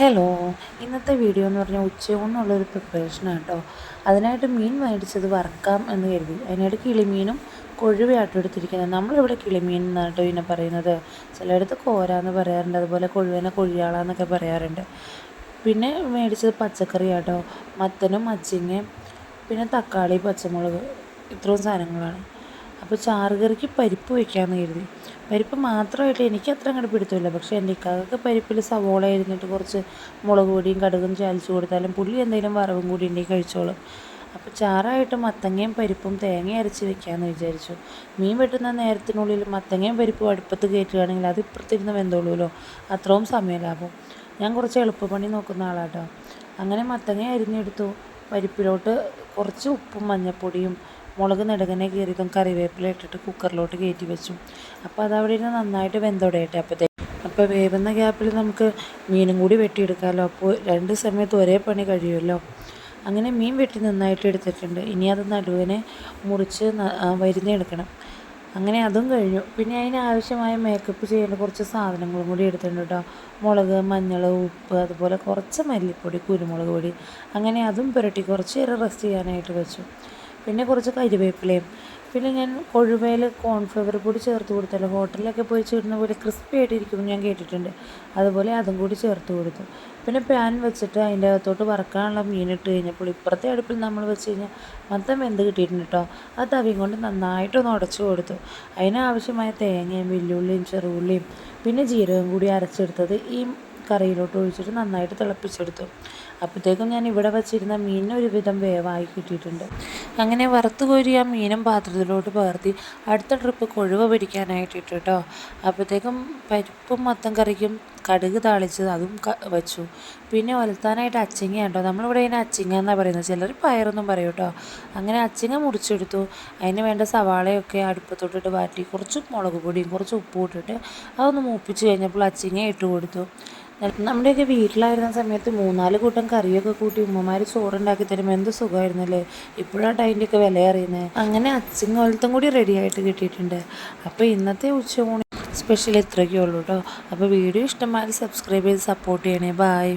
Hello ഇന്നത്തെ video എന്ന് പറഞ്ഞാൽ ഉച്ചയൂണിനുള്ളൊരു പ്രിപ്പറേഷനാണ് കേട്ടോ അതിനായിട്ട് മീൻ മേടിച്ചത് വറക്കാം എന്ന് കരുതി. അതിനായിട്ട് കിളിമീനും കൊഴുവയാട്ടോ എടുത്തിരിക്കുന്നത് നമ്മളിവിടെ കിളിമീൻ എന്നാണ് കേട്ടോ ഇതിനെ പറയുന്നത്. ചിലയിടത്ത് കോരാന്ന് പറയാറുണ്ട്. അതുപോലെ കൊഴുവേനെ കൊഴിയാളാന്നൊക്കെ പറയാറുണ്ട്. പിന്നെ മേടിച്ചത് പച്ചക്കറിയാട്ടോ മത്തനും മച്ചിങ്ങയും പിന്നെ തക്കാളി പച്ചമുളക് ഇത്രയും സാധനങ്ങളാണ്. അപ്പോൾ ചാറുകറിക്ക് പരിപ്പ് വയ്ക്കാമെന്ന് കരുതി. പരിപ്പ് മാത്രമായിട്ട് എനിക്ക് അത്ര അങ്ങോട്ട് പിടുത്തമില്ല. പക്ഷേ എന്റെ ഇക്കാക്ക് പരിപ്പിൽ സവോള അരിഞ്ഞിട്ട് കുറച്ച് മുളക് പൊടിയും കടുകും ചാലിച്ച് കൊടുത്താലും പുള്ളി എന്തെങ്കിലും വറവും കൂടി ഉണ്ടെങ്കിൽ കഴിച്ചോളും. അപ്പോൾ ചാറായിട്ട് മത്തങ്ങയും പരിപ്പും തേങ്ങ അരച്ച് വെക്കാമെന്ന് വിചാരിച്ചു. മീൻ വെട്ടുന്ന നേരത്തിനുള്ളിൽ മത്തങ്ങയും പരിപ്പും അടുപ്പത്ത് കയറ്റുകയാണെങ്കിൽ അത് ഇപ്പുറത്തിരുന്ന് വെന്തോളൂല്ലോ അത്രയും സമയം ലാഭം. ഞാൻ കുറച്ച് എളുപ്പപ്പണി നോക്കുന്ന ആളാട്ടോ. അങ്ങനെ മത്തങ്ങ അരിഞ്ഞെടുത്തു. പരിപ്പിലോട്ട് കുറച്ച് ഉപ്പും മഞ്ഞൾപ്പൊടിയും മുളക് നടുകനെ കീറിയതും കറിവേപ്പില ഇട്ടിട്ട് കുക്കറിലോട്ട് കയറ്റി വെച്ചു. അപ്പോൾ അതവിടെ ഇരുന്ന് നന്നായിട്ട് വെന്തൊടയട്ടെ. അപ്പോഴത്തേക്ക് അപ്പോൾ വേവുന്ന ഗ്യാപ്പിൽ നമുക്ക് മീനും കൂടി വെട്ടിയെടുക്കാമല്ലോ അപ്പോൾ രണ്ട് സമയത്ത് ഒരേ പണി കഴിയുമല്ലോ. അങ്ങനെ മീൻ വെട്ടി നന്നായിട്ട് എടുത്തിട്ടുണ്ട്. ഇനി അത് നടുവിനെ മുറിച്ച് വരുന്നെടുക്കണം അങ്ങനെ അതും കഴിഞ്ഞു. പിന്നെ അതിനാവശ്യമായ മേക്കപ്പ് ചെയ്യേണ്ട കുറച്ച് സാധനങ്ങളും കൂടി എടുത്തിട്ടുണ്ട് കേട്ടോ മുളക് മഞ്ഞൾ ഉപ്പ് അതുപോലെ കുറച്ച് മല്ലിപ്പൊടി കുരുമുളക് പൊടി. അങ്ങനെ അതും പുരട്ടി കുറച്ച് നേരം റെസ്റ്റ് ചെയ്യാനായിട്ട് വെച്ചു. പിന്നെ കുറച്ച് കരിവേപ്പിലയും. പിന്നെ ഞാൻ കൊഴുവയിൽ കോൺഫ്ലവർ പൊടി ചേർത്ത് കൊടുത്തല്ലോ. ഹോട്ടലിലൊക്കെ പോയി ചേർന്ന പോലെ ക്രിസ്പി ആയിട്ടിരിക്കുമെന്ന് ഞാൻ കേട്ടിട്ടുണ്ട്. അതുപോലെ അതും കൂടി ചേർത്ത് കൊടുത്തു. പിന്നെ പാൻ വെച്ചിട്ട് അതിന്റെ അകത്തോട്ട് വറക്കാനുള്ള മീൻ ഇട്ട് കഴിഞ്ഞപ്പോൾ ഇപ്പുറത്തെ അടുപ്പിൽ നമ്മൾ വെച്ച് കഴിഞ്ഞാൽ മൊത്തം വെന്ത് കിട്ടിയിട്ടുണ്ട് കേട്ടോ അത് തവിയും കൊണ്ട് നന്നായിട്ടൊന്ന് ഉടച്ചു കൊടുത്തു. അതിനാവശ്യമായ തേങ്ങയും വെല്ലുള്ളിയും ചെറുള്ളിയും പിന്നെ ജീരകം കൂടി അരച്ചെടുത്തത് ഈ കറിയിലോട്ട് ഒഴിച്ചിട്ട് നന്നായിട്ട് തിളപ്പിച്ചെടുത്തു. അപ്പോഴത്തേക്കും ഞാൻ ഇവിടെ വച്ചിരുന്ന മീനിന് ഒരുവിധം വേവായി കിട്ടിയിട്ടുണ്ട്. അങ്ങനെ വറുത്ത് കോരി ആ മീനും പാത്രത്തിലോട്ട് പകർത്തി അടുത്ത ട്രിപ്പ് കൊഴുവ പിടിക്കാനായിട്ട് ഇട്ടു കേട്ടോ. അപ്പോഴത്തേക്കും പരിപ്പും മത്തൻ കറിക്കും കടുക് താളിച്ചത് അതും വെച്ചു. പിന്നെ ഒലത്താനായിട്ട് അച്ചിങ്ങ കേട്ടോ നമ്മളിവിടെ ഇതിനെ അച്ചിങ്ങ എന്നാണ് പറയുന്നത്? ചിലർ പയറൊന്നും പറയും കേട്ടോ. അങ്ങനെ അച്ചിങ്ങ മുറിച്ചെടുത്തു. അതിന് വേണ്ട സവാളയൊക്കെ അടുപ്പത്തോട്ടിട്ട് വാറ്റി കുറച്ച് മുളക് പൊടിയും കുറച്ച് ഉപ്പും ഇട്ടിട്ട് അതൊന്ന് മൂപ്പിച്ച് കഴിഞ്ഞപ്പോൾ അച്ചിങ്ങ ഇട്ട് കൊടുത്തു. നമ്മുടെയൊക്കെ വീട്ടിലായിരുന്ന സമയത്ത് മൂന്നാൽ കൂട്ടം കറിയൊക്കെ കൂട്ടി ഉമ്മമാർ ചോറുണ്ടാക്കി തരുമ്പോൾ എന്ത് സുഖമായിരുന്നല്ലേ? ഇപ്പോഴാണ് അതിന്റെയൊക്കെ വില അറിയുന്നത് അങ്ങനെ അച്ചിങ് കോലത്തും കൂടി റെഡിയായിട്ട് കിട്ടിയിട്ടുണ്ട്. അപ്പോൾ ഇന്നത്തെ ഉച്ചയൂണ് സ്പെഷ്യൽ ഇത്രയൊക്കെ ഉള്ളൂ കേട്ടോ അപ്പോൾ വീഡിയോ ഇഷ്ടമായാൽ സബ്സ്ക്രൈബ് ചെയ്ത് സപ്പോർട്ട് ചെയ്യണേ. ബായ്